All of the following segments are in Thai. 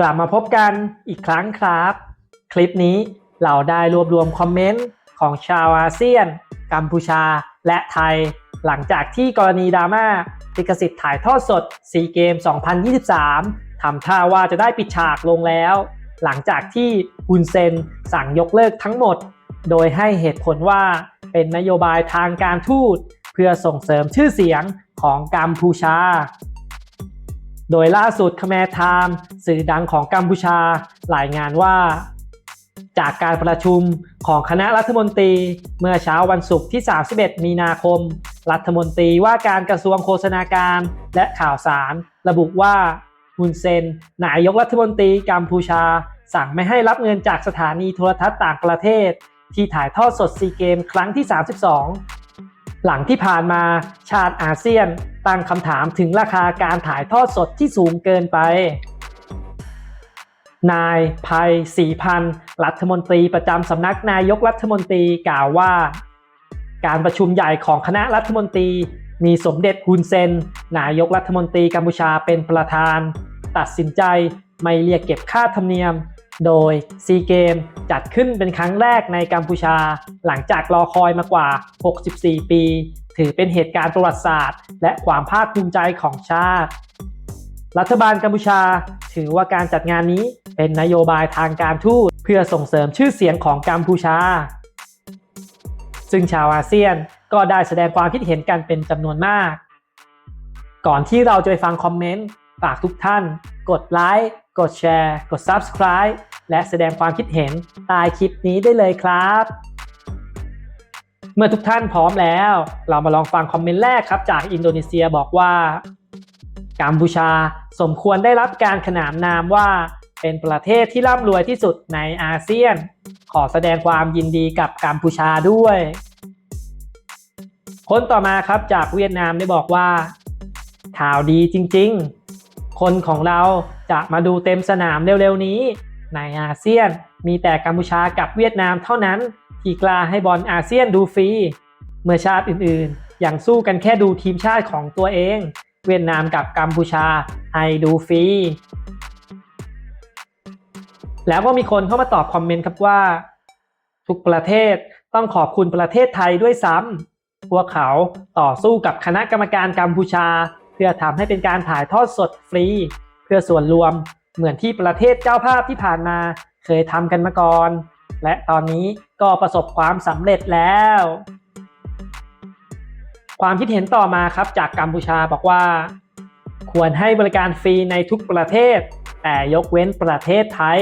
กลับมาพบกันอีกครั้งครับ คลิปนี้เราได้รวบรวมคอมเมนต์ของชาวอาเซียน กัมพูชา และไทย หลังจากที่กรณีดราม่าลิขสิทธิ์ถ่ายทอดสดซีเกม 2023 ทำท่าว่าจะได้ปิดฉากลงแล้ว หลังจากที่ฮุนเซนสั่งยกเลิกทั้งหมด โดยให้เหตุผลว่าเป็นนโยบายทางการทูต เพื่อส่งเสริมชื่อเสียงของกัมพูชา โดยล่าสุดคแมร์ไทม์สื่อดังของกัมพูชารายงานว่า จากการประชุมของคณะรัฐมนตรี เมื่อเช้าวันศุกร์ที่ 31 มีนาคม รัฐมนตรีว่าการกระทรวงโฆษณาการและข่าวสาร ระบุว่าฮุนเซนนายกรัฐมนตรีกัมพูชา สั่งไม่ให้รับเงินจากสถานีโทรทัศน์ต่างประเทศ ที่ถ่ายทอดสดซีเกม ครั้งที่ 32 หลังที่ผ่านมาชาติอาเซียนตั้งคำถามถึงราคาการถ่ายทอดสดที่สูงเกินไป นายภัยศรีพันธ์รัฐมนตรีประจำสำนักนายกรัฐมนตรีกล่าวว่า การประชุมใหญ่ของคณะรัฐมนตรี มีสมเด็จฮุนเซน นายกรัฐมนตรีกัมพูชาเป็นประธาน ตัดสินใจไม่เรียกเก็บค่าธรรมเนียม โดยซีเกมจัดขึ้นเป็นครั้งแรกในกัมพูชา หลังจากรอคอยมากว่า 64 ปี ถือเป็นเหตุการณ์ประวัติศาสตร์ และความภาคภูมิใจของชาติ รัฐบาลกัมพูชา ถือว่าการจัดงานนี้เป็นนโยบายทางการทูตเพื่อส่งเสริมชื่อเสียงของกัมพูชา ซึ่งชาวอาเซียนก็ได้แสดงความคิดเห็นกันเป็นจำนวนมาก ก่อนที่เราจะไปฟังคอมเมนต์ฝากทุกท่าน กดไลค์ กดแชร์ กด Subscribe และแสดงความคิดเห็นใต้คลิปนี้ได้เลยครับ เมื่อทุกท่านพร้อมแล้ว เรามาลองฟังคอมเมนต์แรกครับ จากอินโดนีเซียบอกว่า กัมพูชาสมควรได้รับการขนานนามว่าเป็นประเทศที่ร่ำรวยที่สุดในอาเซียน ขอแสดงความยินดีกับกัมพูชาด้วย คนต่อมาครับจากเวียดนามได้บอกว่า ข่าวดีจริงๆ คนของเรา จะมาดูเต็มสนามเร็วๆนี้ ในอาเซียนมีแต่กัมพูชากับเวียดนามเท่านั้น ที่กล้าให้บอลอาเซียนดูฟรี เมื่อชาติอื่นๆ อย่างสู้กันแค่ดูทีมชาติของตัวเอง เวียดนามกับกัมพูชาให้ดูฟรี แล้วก็มีคนเข้ามาตอบคอมเมนต์ครับว่า ทุกประเทศต้องขอบคุณประเทศไทยด้วยซ้ำพวกเขาต่อสู้กับคณะกรรมการกัมพูชา เพื่อทำให้เป็นการถ่ายทอดสดฟรี เพื่อส่วนรวมเหมือนที่ประเทศเจ้าภาพที่ผ่านมาเคยทำกันมาก่อน และตอนนี้ก็ประสบความสำเร็จแล้ว ความคิดเห็นต่อมาครับจากกัมพูชาบอกว่า ควรให้บริการฟรีในทุกประเทศ แต่ยกเว้นประเทศไทย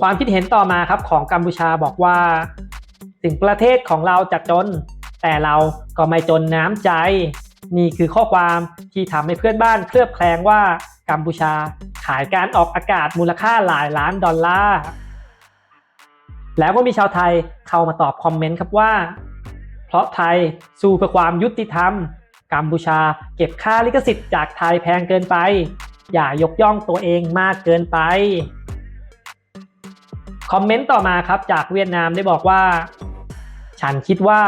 ความคิดเห็นต่อมาครับของกัมพูชาบอกว่า ถึงประเทศของเราจะจน แต่เราก็ไม่จนน้ำใจ นี่คือข้อความที่ทำให้เพื่อนบ้านเคลือบแคลงว่ากัมพูชาขายการออกอากาศมูลค่าหลายล้านดอลลาร์ แล้วก็มีชาวไทยเข้ามาตอบคอมเมนต์ครับว่า เพราะไทยสู้เพื่อความยุติธรรม กัมพูชาเก็บค่าลิขสิทธิ์จากไทยแพงเกินไป อย่ายกย่องตัวเองมากเกินไป คอมเมนต์ต่อมาครับจากเวียดนามได้บอกว่า ฉันคิดว่า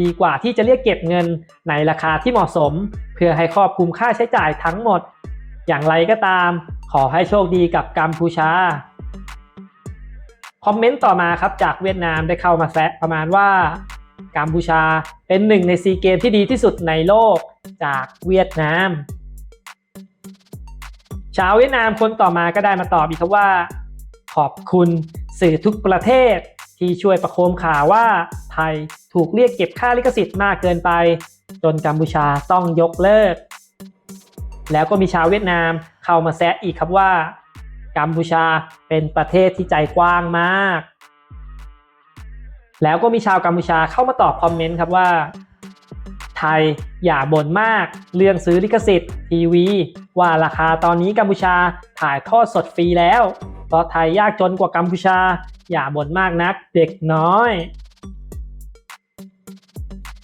ดีกว่าที่จะเรียกเก็บเงินในราคาที่เหมาะสม เพื่อให้ครอบคลุมค่าใช้จ่ายทั้งหมด อย่างไรก็ตาม ขอให้โชคดีกับกัมพูชาคอมเมนต์ต่อมาครับจากเวียดนามได้เข้ามาแซะประมาณว่ากัมพูชาเป็นหนึ่งในซีเกมที่ดีที่สุดในโลกจากเวียดนามชาวเวียดนามคนต่อมาก็ได้มาตอบอีกครับว่า ขอบคุณสื่อทุกประเทศ ที่ช่วยประโคมข่าวว่าไทยถูกเรียกเก็บค่าลิขสิทธิ์มากเกินไป จนกัมพูชาต้องยกเลิก แล้วก็มีชาวเวียดนามเข้ามาแซะอีกครับว่า กัมพูชาเป็นประเทศที่ใจกว้างมาก แล้วก็มีชาวกัมพูชาเข้ามาตอบคอมเมนต์ครับว่า ไทยอย่าบ่นมากเรื่องซื้อลิขสิทธิ์ทีวี ว่าราคาตอนนี้กัมพูชาถ่ายทอดสดฟรีแล้ว เพราะไทยยากจนกว่ากัมพูชา อย่าบ่นมากนัก เด็กน้อย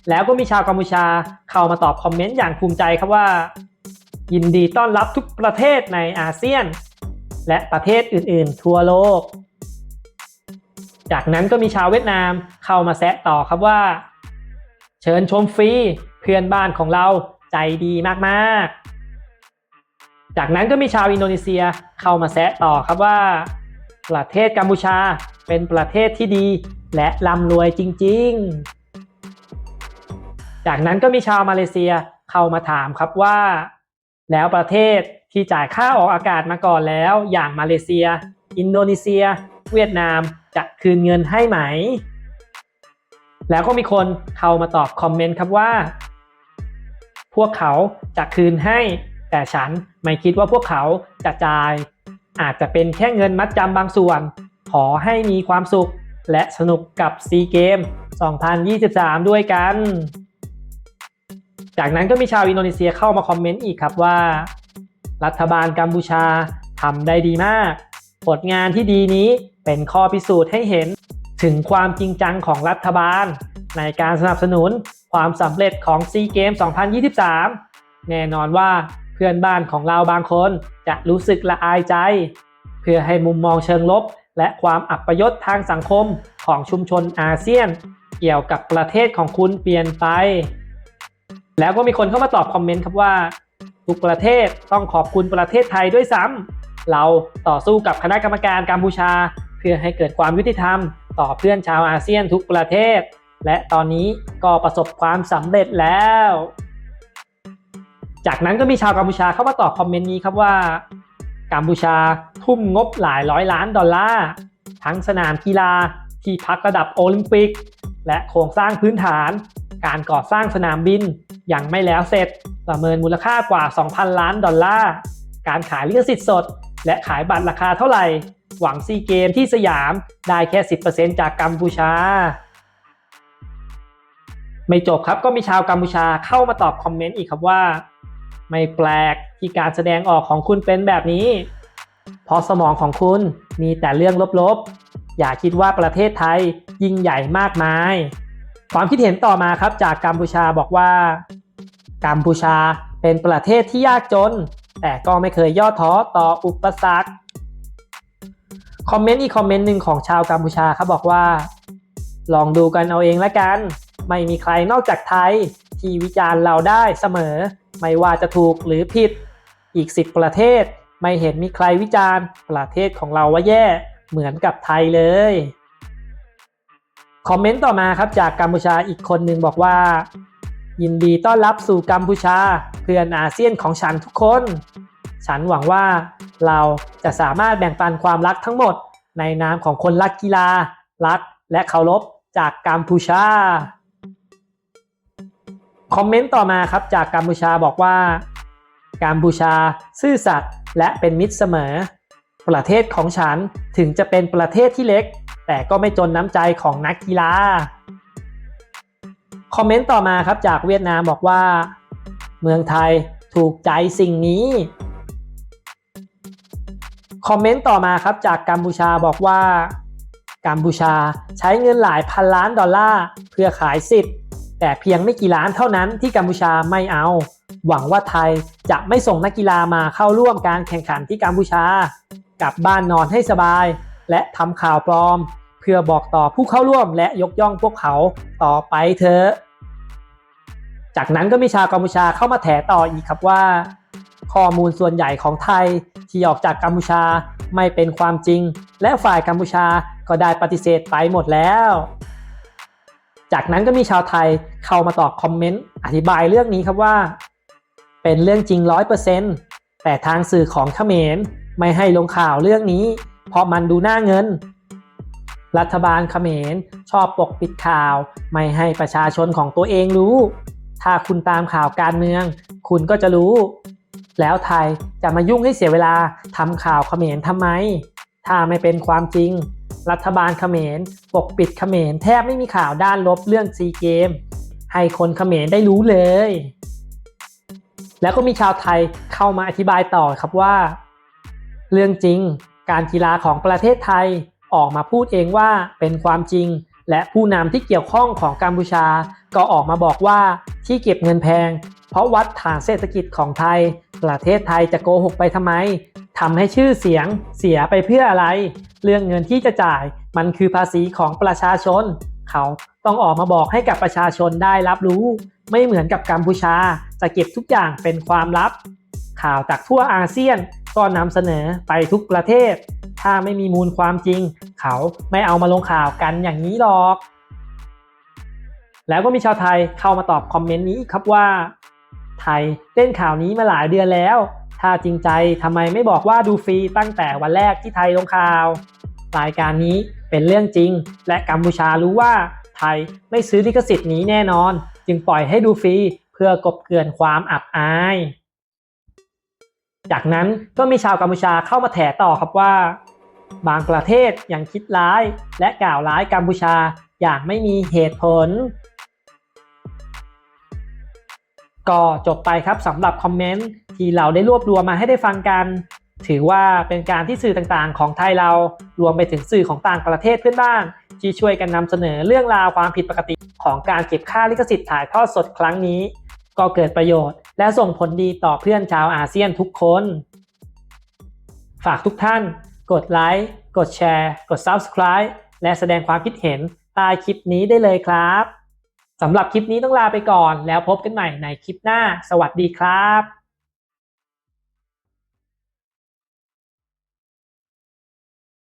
แล้วก็มีชาวกัมพูชาเข้ามาตอบคอมเมนต์อย่างภูมิใจครับว่า ยินดีต้อนรับทุกประเทศในอาเซียน และประเทศอื่นๆ ทั่วโลก จากนั้นก็มีชาวเวียดนามเข้ามาแซะต่อครับว่า เชิญชมฟรีเพื่อนบ้านของเราใจดีมากๆ จากนั้นก็มีชาวอินโดนีเซียเข้ามาแซะต่อครับว่า ประเทศกัมพูชาเป็นประเทศที่ดีและร่ำรวยจริง ๆ จากนั้นก็มีชาวมาเลเซียเข้ามาถามครับว่า แล้วประเทศที่จ่ายค่าออกอากาศมาก่อนแล้ว อย่างมาเลเซีย อินโดนีเซีย เวียดนามจะคืนเงินให้ไหม แล้วก็มีคนเข้ามาตอบคอมเมนต์ครับว่า พวกเขาจะคืนให้ แต่ฉันไม่คิดว่าพวกเขาจะจ่าย อาจจะเป็นแค่เงินมัดจำบางส่วน ขอให้มีความสุขและสนุกกับซีเกม 2023 ด้วยกัน จากนั้นก็มีชาวอินโดนีเซียเข้ามาคอมเมนต์อีกครับว่า รัฐบาลกัมพูชาทำได้ดีมาก ผลงานที่ดีนี้เป็นข้อพิสูจน์ให้เห็นถึงความจริงจังของรัฐบาล ในการสนับสนุนความสำเร็จของซีเกม 2023 แน่นอนว่า พื่อนบ้านของเราบางคนจะรู้สึกละอายใจ เพื่อให้มุมมองเชิงลบ และความอัปยศทางสังคมของชุมชนอาเซียน เกี่ยวกับประเทศของคุณเปลี่ยนไป แล้วก็มีคนเข้ามาตอบคอมเมนต์ครับว่า ทุกประเทศต้องขอบคุณประเทศไทยด้วยซ้ำเราต่อสู้กับคณะกรรมการกัมพูชา เพื่อให้เกิดความยุติธรรม ต่อเพื่อนชาวอาเซียนทุกประเทศ และตอนนี้ก็ประสบความสำเร็จแล้ว จากนั้นก็มีชาวกัมพูชาเข้ามาตอบคอมเมนต์นี้ครับว่ากัมพูชาทุ่มงบหลายร้อยล้านดอลลาร์ทั้งสนามกีฬาที่พักระดับโอลิมปิก และโครงสร้างพื้นฐาน การก่อสร้างสนามบินยังไม่แล้วเสร็จ ประเมินมูลค่ากว่า 2,000 ล้านดอลลาร์การขายลิขสิทธิ์สด และขายบัตรราคาเท่าไหร่ หวังซีเกมที่สยามได้แค่ 10%จากกัมพูชา ไม่จบครับก็มีชาวกัมพูชาเข้ามาตอบคอมเมนต์อีกครับว่า ไม่แปลกที่การแสดงออกของคุณเป็นแบบนี้ เพราะสมองของคุณมีแต่เรื่องลบๆ อย่าคิดว่าประเทศไทยยิ่งใหญ่มากมาย ความคิดเห็นต่อมาครับจากกัมพูชาบอกว่า กัมพูชาเป็นประเทศที่ยากจน แต่ก็ไม่เคยย่อท้อต่ออุปสรรคคอมเมนต์อีกคอมเมนต์หนึ่งของชาวกัมพูชาครับบอกว่า ลองดูกันเอาเองละกัน ไม่มีใครนอกจากไทย ที่วิจารณ์เราได้เสมอ ไม่ว่าจะถูกหรือผิด อีกสิบประเทศ ไม่เห็นมีใครวิจารณ์ประเทศของเราว่าแย่เหมือนกับไทยเลย คอมเมนต์ต่อมาครับจากกัมพูชาอีกคนหนึ่งบอกว่า ยินดีต้อนรับสู่กัมพูชาเพื่อนอาเซียนของฉันทุกคน ฉันหวังว่าเราจะสามารถแบ่งปันความรักทั้งหมดในนามของคนรักกีฬา รักและเคารพจากกัมพูชา คอมเมนต์ต่อมาครับจากกัมพูชาบอกว่ากัมพูชาซื่อสัตย์และเป็นมิตรเสมอ ประเทศของฉันถึงจะเป็นประเทศที่เล็ก แต่ก็ไม่จนน้ำใจของนักกีฬาคอมเมนต์ต่อมาครับจากเวียดนามบอกว่า เมืองไทยถูกใจสิ่งนี้คอมเมนต์ต่อมาครับจากกัมพูชาบอกว่ากัมพูชาใช้เงินหลายพันล้านดอลลาร์เพื่อขายสิทธิ์ แต่เพียงไม่กี่ล้านเท่านั้นที่กัมพูชาไม่เอา หวังว่าไทยจะไม่ส่งนักกีฬามาเข้าร่วมการแข่งขันที่กัมพูชา กลับบ้านนอนให้สบาย และทำข่าวปลอม เพื่อบอกต่อผู้เข้าร่วมและยกย่องพวกเขาต่อไปเถอะ จากนั้นก็มีชาวกัมพูชาเข้ามาแถต่ออีกครับว่า ข้อมูลส่วนใหญ่ของไทยที่ออกจากกัมพูชาไม่เป็นความจริง และฝ่ายกัมพูชาก็ได้ปฏิเสธไปหมดแล้ว จากนั้นก็มีชาวไทยเข้ามาตอบคอมเมนต์อธิบายเรื่องนี้ครับว่า เป็นเรื่องจริงร้อยเปอร์เซ็นต์แต่ทางสื่อของเขมรไม่ให้ลงข่าวเรื่องนี้ เพราะมันดูหน้าเงิน รัฐบาลเขมรชอบปกปิดข่าว ไม่ให้ประชาชนของตัวเองรู้ ถ้าคุณตามข่าวการเมือง คุณก็จะรู้ แล้วไทยจะมายุ่งให้เสียเวลาทำข่าวเขมรทำไม ถ้าไม่เป็นความจริง รัฐบาลเขมรปกปิดเขมรแทบไม่มีข่าวด้านลบเรื่องซีเกม ให้คนเขมรได้รู้เลย แล้วก็มีชาวไทยเข้ามาอธิบายต่อครับว่า เรื่องจริงการกีฬาของประเทศไทยออกมาพูดเองว่าเป็นความจริง และผู้นำที่เกี่ยวข้องของกัมพูชา ก็ออกมาบอกว่าที่เก็บเงินแพง เพราะวัดฐานเศรษฐกิจของไทย ประเทศไทยจะโกหกไปทำไมทำให้ชื่อเสียงเสียไปเพื่ออะไร เรื่องเงินที่จะจ่ายมันคือภาษีของประชาชน เขาต้องออกมาบอกให้กับประชาชนได้รับรู้ ไม่เหมือนกับกัมพูชา จะเก็บทุกอย่างเป็นความลับ ข่าวจากทั่วอาเซียนก็นำเสนอไปทุกประเทศ ถ้าไม่มีมูลความจริง เขาไม่เอามาลงข่าวกันอย่างนี้หรอก แล้วก็มีชาวไทยเข้ามาตอบคอมเมนต์นี้ครับว่า ไทยเล่นข่าวนี้มาหลายเดือนแล้ว ถ้าจริงใจทำไมไม่บอกว่าดูฟรีตั้งแต่วันแรกที่ไทยลงข่าว รายการนี้เป็นเรื่องจริง และกัมพูชารู้ว่าไทยไม่ซื้อลิขสิทธิ์นี้แน่นอน จึงปล่อยให้ดูฟรีเพื่อกบเกลื่อนความอับอาย จากนั้นก็มีชาวกัมพูชาเข้ามาแถต่อครับว่า บางประเทศยังคิดร้าย และกล่าวร้ายกัมพูชาอย่างไม่มีเหตุผล ก็จบไปครับสำหรับคอมเมนต์ที่เราได้รวบรวมมาให้ได้ฟังกัน ถือว่าเป็นการที่สื่อต่างๆ ของไทยเรารวมไปถึงสื่อของต่างประเทศเพื่อนบ้าน ที่ช่วยกันนำเสนอเรื่องราวความผิดปกติของการเก็บค่าลิขสิทธิ์ถ่ายทอดสดครั้งนี้ ก็เกิดประโยชน์ และส่งผลดีต่อเพื่อนชาวอาเซียนทุกคน ฝากทุกท่าน กดไลค์กดแชร์ กด Subscribe และแสดงความคิดเห็นใต้คลิปนี้ได้เลยครับ สำหรับคลิปนี้ต้องลาไปก่อน แล้วพบกันใหม่ในคลิปหน้า สวัสดีครับ